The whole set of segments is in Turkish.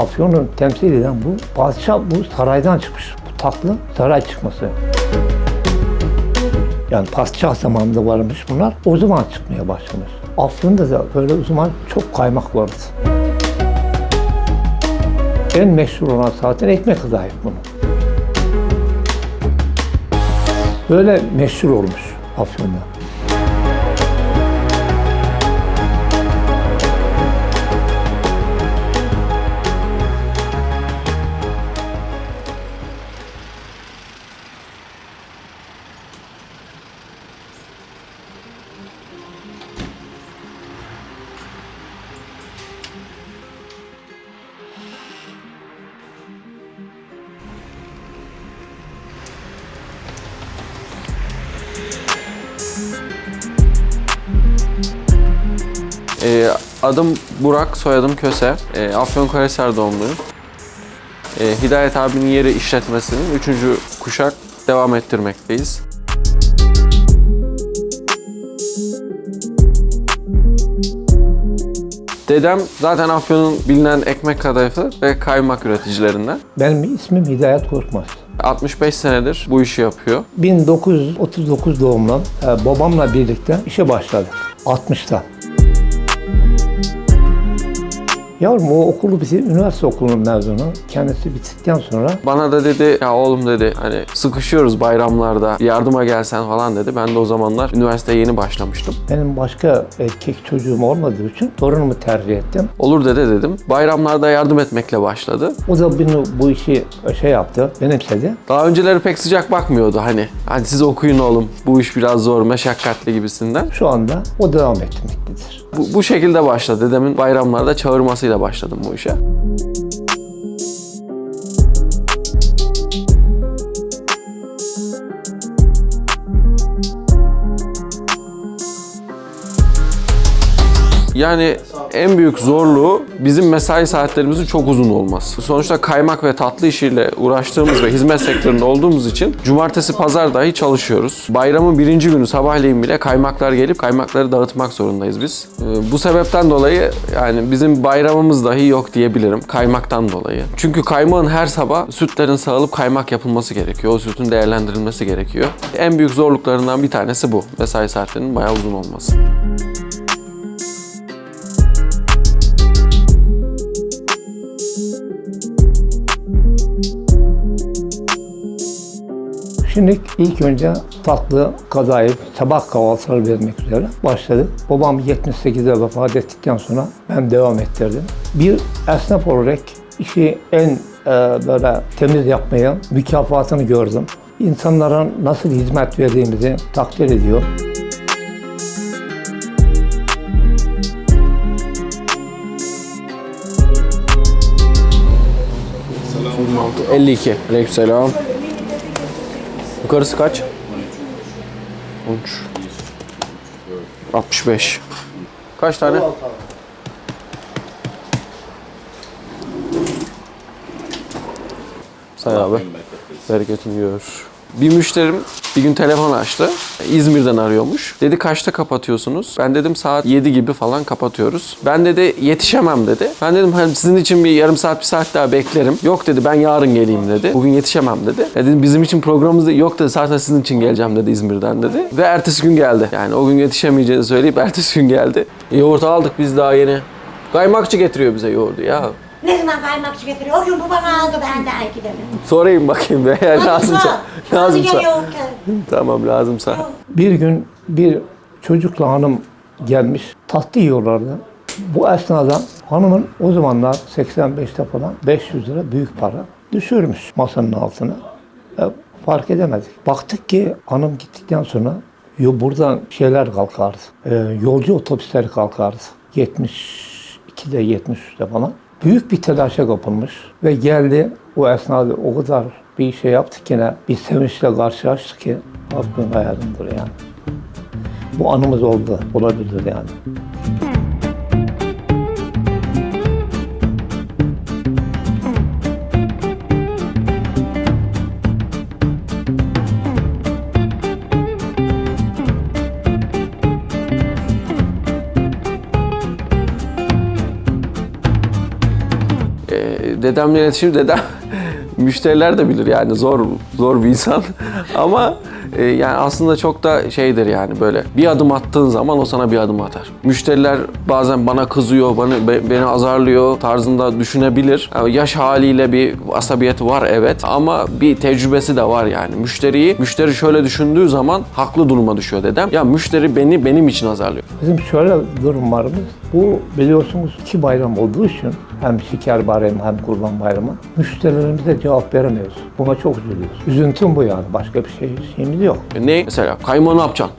Afyon'u temsil eden bu padişah bu saraydan çıkmış. Bu tatlı saray çıkması. Yani padişah zamanında varmış bunlar. O zaman çıkmaya başlamış. Afyon'da da böyle o zaman çok kaymak vardı. En meşhur olan zaten ekmek kadayıf bunun. Böyle meşhur olmuş Afyon'da. Adım Burak, soyadım Köse. Ee, Afyonkarahisar doğumluyum. Ee, Hidayet abinin yeri işletmesinin 3. kuşak devam ettirmekteyiz. Dedem zaten Afyon'un bilinen ekmek kadayıfı ve kaymak üreticilerinden. Benim ismim Hidayet Korkmaz. 65 senedir bu işi yapıyor. 1939 doğumlu e, babamla birlikte işe başladık. 60'ta. Yavrum o okulu bizi üniversite okulunun mezunu. Kendisi bitirdikten sonra Bana da dedi ya oğlum dedi hani sıkışıyoruz bayramlarda yardıma gelsen falan dedi. Ben de o zamanlar üniversiteye yeni başlamıştım. benim başka erkek çocuğum olmadığı için torunumu tercih ettim. Olur dede dedim. Bayramlarda yardım etmekle başladı. O da beni bu işi şey yaptı, benimsedi. Daha önceleri pek sıcak bakmıyordu hani. Hadi siz okuyun oğlum bu iş biraz zor meşakkatli gibisinden. Şu anda o devam etmektedir. Bu, bu şekilde başladı. Dedemin bayramlarda çağırmasıyla başladım bu işe. Yani en büyük zorluğu bizim mesai saatlerimizin çok uzun olması. Sonuçta kaymak ve tatlı işiyle uğraştığımız ve hizmet sektöründe olduğumuz için cumartesi pazar dahi çalışıyoruz. Bayramın birinci günü sabahleyin bile kaymaklar gelip kaymakları dağıtmak zorundayız biz. Ee, Bu sebepten dolayı yani bizim bayramımız dahi yok diyebilirim kaymaktan dolayı. Çünkü kaymağın her sabah sütlerin sağılıp kaymak yapılması gerekiyor. O sütün değerlendirilmesi gerekiyor. En büyük zorluklarından bir tanesi bu. Mesai saatlerinin bayağı uzun olması. Şimdi ilk önce tatlı, kadayıf, sabah kahvaltıları vermek üzere başladık. Babam 78'de vefat ettikten sonra ben devam ettirdim. Bir esnaf olarak işi en e, böyle temiz yapmaya mükafatını gördüm. İnsanlara nasıl hizmet verdiğimizi takdir ediyor. Altı, 52. Aleykümselam. Yukarısı kaç? 13. 65. Kaç tane? Say abi. Bereketin gör. Bir müşterim bir gün telefon açtı. İzmir'den arıyormuş. Dedi kaçta kapatıyorsunuz? Ben dedim saat 7 gibi falan kapatıyoruz. Ben dedi yetişemem dedi. Ben dedim hani sizin için bir yarım saat bir saat daha beklerim. Yok dedi ben yarın geleyim dedi. Bugün yetişemem dedi. Ya dedim bizim için programımız da- yok dedi zaten sizin için geleceğim dedi İzmir'den dedi. Ve ertesi gün geldi. Yani o gün yetişemeyeceğini söyleyip ertesi gün geldi. Yoğurt aldık biz daha yeni. Kaymakçı getiriyor bize yoğurdu ya. Ne zaman kaymakçı getiriyor? O gün bu bana aldı benden iki de. Sorayım bakayım be. Yani lazımsa. Lazımsa. Lazımsa. Tamam lazımsa. Bir gün bir çocukla hanım gelmiş, tatlı yiyorlardı. Bu esnada hanımın o zamanlar 85'te falan 500 lira büyük para düşürmüş masanın altına. E, fark edemedik. Baktık ki hanım gittikten sonra yo, buradan şeyler kalkardı. E, yolcu otobüsleri kalkardı. 72'de 73'te falan. Büyük bir telaşa kapılmış ve geldi o esnada o kadar bir şey yaptık ki ne, bir sevinçle karşılaştık ki aklım hayalimdir yani. Bu anımız oldu, olabilir yani. Dedemle iletişim dedem müşteriler de bilir yani zor zor bir insan ama e, yani aslında çok da şeydir yani böyle bir adım attığın zaman o sana bir adım atar. Müşteriler bazen bana kızıyor, bana be- beni azarlıyor tarzında düşünebilir. Yani yaş haliyle bir asabiyeti var evet ama bir tecrübesi de var yani. Müşteriyi müşteri şöyle düşündüğü zaman haklı duruma düşüyor dedem. Ya müşteri beni benim için azarlıyor. Bizim şöyle durumlarımız, bu biliyorsunuz iki bayram olduğu için hem şeker bayramı hem kurban bayramı müşterilerimize cevap veremiyoruz. Buna çok üzülüyoruz. Üzüntüm bu yani. Başka bir şey şeyimiz yok. Ne? Mesela kaymağı ne yapacaksın?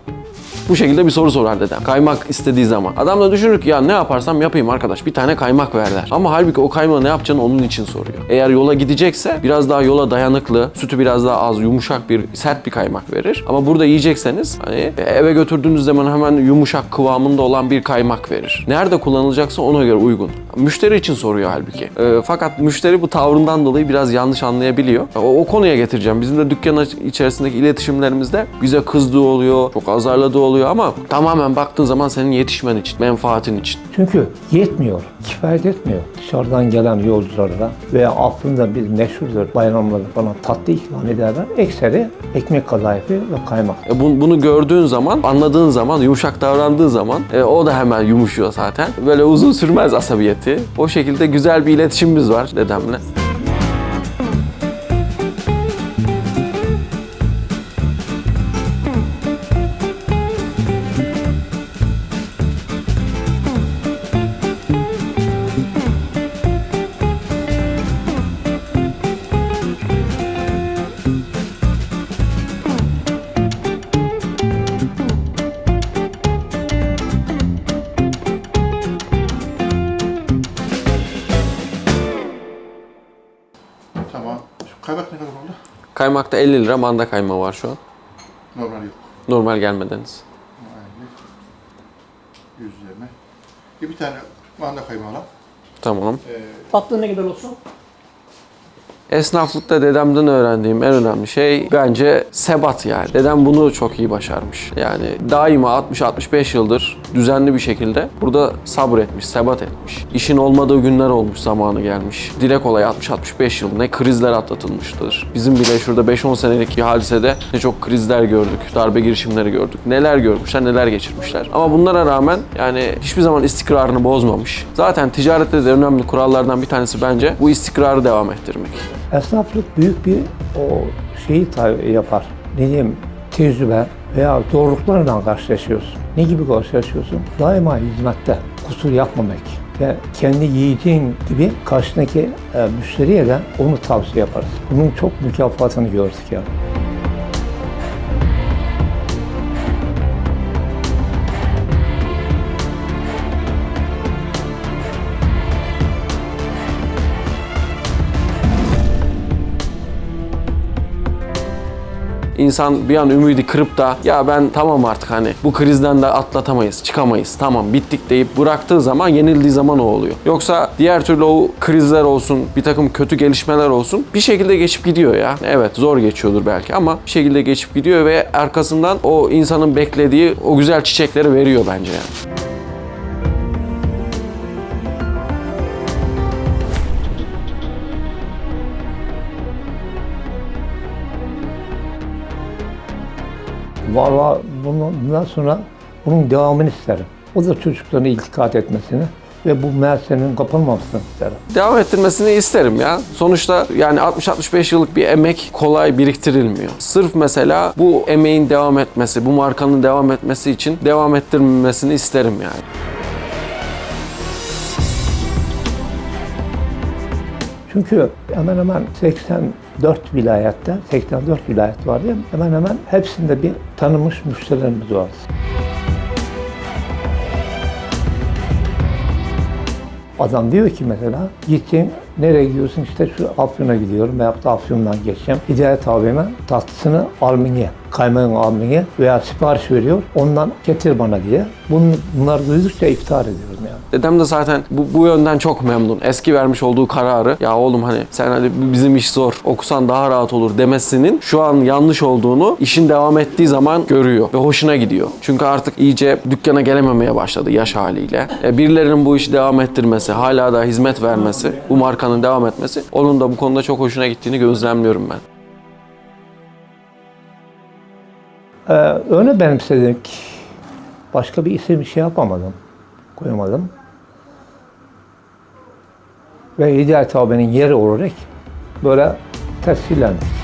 Bu şekilde bir soru sorar dedem. Kaymak istediği zaman. Adam da düşünür ki ya ne yaparsam yapayım arkadaş bir tane kaymak ver der. Ama halbuki o kaymağı ne yapacağını onun için soruyor. Eğer yola gidecekse biraz daha yola dayanıklı, sütü biraz daha az, yumuşak bir, sert bir kaymak verir. Ama burada yiyecekseniz hani eve götürdüğünüz zaman hemen yumuşak kıvamında olan bir kaymak verir. Nerede kullanılacaksa ona göre uygun. Müşteri için soruyor halbuki. Ee, fakat müşteri bu tavrından dolayı biraz yanlış anlayabiliyor. O, o konuya getireceğim. Bizim de dükkan içerisindeki iletişimlerimizde bize kızdığı oluyor, çok azarladığı oluyor ama tamamen baktığın zaman senin yetişmen için, menfaatin için. Çünkü yetmiyor, kifayet etmiyor. Dışarıdan gelen yolculara veya aklında bir meşhurdur bayramlarda falan tatlı ikram ederler. Ekseri ekmek kadayıfı ve kaymak. E, bun- bunu gördüğün zaman, anladığın zaman, yumuşak davrandığı zaman e, o da hemen yumuşuyor zaten. Böyle uzun sürmez asabiyeti. O şekilde güzel bir iletişimimiz var dedemle. Tamam. Şu kaymak ne kadar oldu? Kaymakta 50 lira manda kaymağı var şu an. Normal yok. Normal gelmedeniz. Aynı. 120. Bir, bir tane manda kaymağı al. Tamam. Tatlı ne kadar olsun? Esnaflıkta dedemden öğrendiğim en önemli şey bence sebat yani. Dedem bunu çok iyi başarmış. Yani daima 60-65 yıldır düzenli bir şekilde burada sabretmiş, sebat etmiş. İşin olmadığı günler olmuş, zamanı gelmiş. Dile kolay 60-65 yıl ne krizler atlatılmıştır. Bizim bile şurada 5-10 senelik bir hadisede ne çok krizler gördük, darbe girişimleri gördük. Neler görmüşler, neler geçirmişler. Ama bunlara rağmen yani hiçbir zaman istikrarını bozmamış. Zaten ticarette de önemli kurallardan bir tanesi bence bu istikrarı devam ettirmek. Esnaflık büyük bir o şeyi yapar. Ne diyeyim tecrübe veya zorluklarla karşılaşıyorsun. Ne gibi karşılaşıyorsun? Daima hizmette kusur yapmamak ve kendi yiyeceğin gibi karşındaki e, müşteriye de onu tavsiye yaparız. Bunun çok mükafatını gördük yani. İnsan bir an ümidi kırıp da ya ben tamam artık hani bu krizden de atlatamayız, çıkamayız, tamam bittik deyip bıraktığı zaman yenildiği zaman o oluyor. Yoksa diğer türlü o krizler olsun, bir takım kötü gelişmeler olsun bir şekilde geçip gidiyor ya. Evet zor geçiyordur belki ama bir şekilde geçip gidiyor ve arkasından o insanın beklediği o güzel çiçekleri veriyor bence yani. Valla bundan sonra bunun devamını isterim. O da çocukların iltikat etmesini ve bu meselenin kapılmamasını isterim. Devam ettirmesini isterim ya. Sonuçta yani 60-65 yıllık bir emek kolay biriktirilmiyor. Sırf mesela bu emeğin devam etmesi, bu markanın devam etmesi için devam ettirmesini isterim yani. Çünkü hemen hemen 84 vilayette, 84 vilayet var değil mi? Hemen hemen hepsinde bir tanınmış müşterilerimiz var. Adam diyor ki mesela gideceğim nereye gidiyorsun işte şu Afyon'a gidiyorum veyahut da Afyon'dan geçeceğim. Hidayet abime tatlısını almaya kaymakam abine veya sipariş veriyor. Ondan getir bana diye. Bun- Bunları duydukça iftihar ediyorum yani. Dedem de zaten bu, bu yönden çok memnun. Eski vermiş olduğu kararı ya oğlum hani sen hadi bizim iş zor okusan daha rahat olur demesinin şu an yanlış olduğunu işin devam ettiği zaman görüyor ve hoşuna gidiyor. Çünkü artık iyice dükkana gelememeye başladı yaş haliyle. E, birilerinin bu işi devam ettirmesi, hala da hizmet vermesi, bu markanın devam etmesi onun da bu konuda çok hoşuna gittiğini gözlemliyorum ben. Ee, öyle benimsedik. Başka bir isim şey yapamadım. Koyamadım. Ve Hidayet abinin yeri olarak böyle tescillendik.